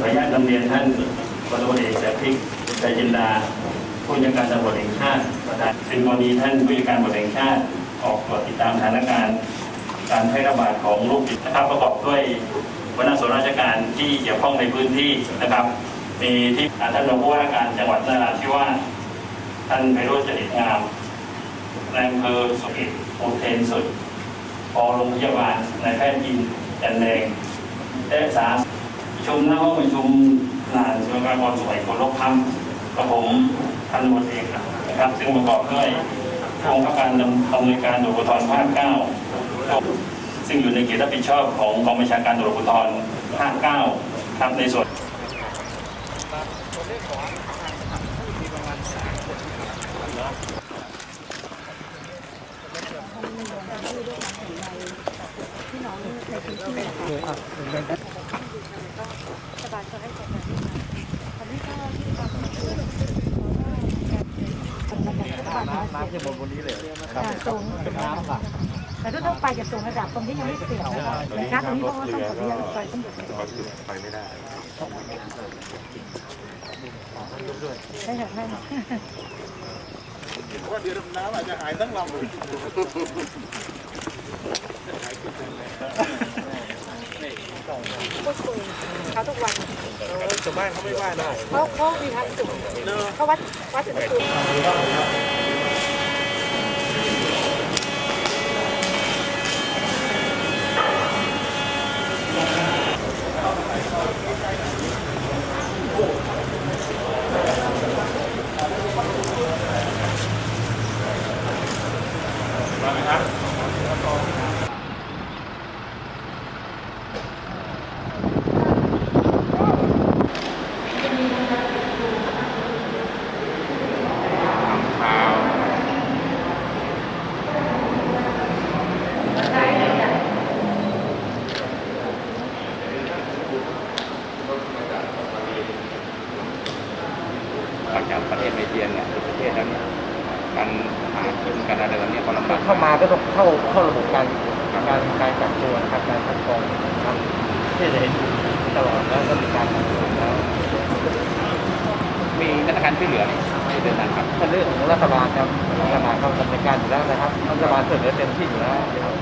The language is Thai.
ขออนุญาตนำเรียนท่านพลตำรวจเอกแต่พิกใจจินดาผู้จัดการตำรวจแห่งชาติประธานเป็นกรณีท่านผู้จัดการตำรวจแห่งชาติ ออกตรวจติดตามสถานการณ์การแพร่ระบาดของโรคติดนะครับประกอบด้วยวนาส่วนราชการที่เกี่ยวข้องในพื้นที่นะครับมีที่ท่านรองผู้ว่าราชการจังหวัดนราธิวาสท่านไพโรจน์จริตงามนายอำเภอสุกิตโอเทนสุดพอโรงพยาบาลนายแพทย์อินจันแดงได้สาร ชมหน้าห้องประชุมลานสุรกรสมัยโคลกคำกับผมพันตำรวจเอกนะครับ ซึ่งประกอบด้วยกองข้าการดำเนินการตำรวจภูธรภาคเก้าซึ่งอยู่ในเขตรับผิดชอบของกองบัญชาการตำรวจภูธรภาคเก้าครับในส่วนน้ำจะบนบนนี้เลยค่ะสูงแต่ถ้าต้องไปจะสูงระดับตรงที่ยังไม่เสียนะคะแต่การตรงนี้เพราะว่าต้องขออนุญาตไปต้องหยุดไปไม่ได้ได้ค่ะท่านว่าเดี๋ยวน้ำอาจจะหายทั้งลำเลยเขาทุกวันชาวบ้านเขาไม่ว่าได้เขาเขามีทางสูงเขาวัดวัดถึงสูง หลังจากประเทศเอเชียเนี่ยประเทศแล้วเนี่ยการหากินการอะไรแบบเนี้ยก็ลำบากเข้ามาก็ต้องเข้าเข้าระบบการการการกักตัวนะครับการคัดกรองนะครับที่จะเห็นตลอดแล้วก็มีการคัดกรองแล้วมีมาตรการช่วยเหลือไหมช่วยเหลือต่างครับเป็นเรื่องของรัฐบาลครับรัฐบาลเขาดำเนินการอยู่แล้วนะครับรัฐบาลช่วยเหลือเต็มที่อยู่แล้วนะครับ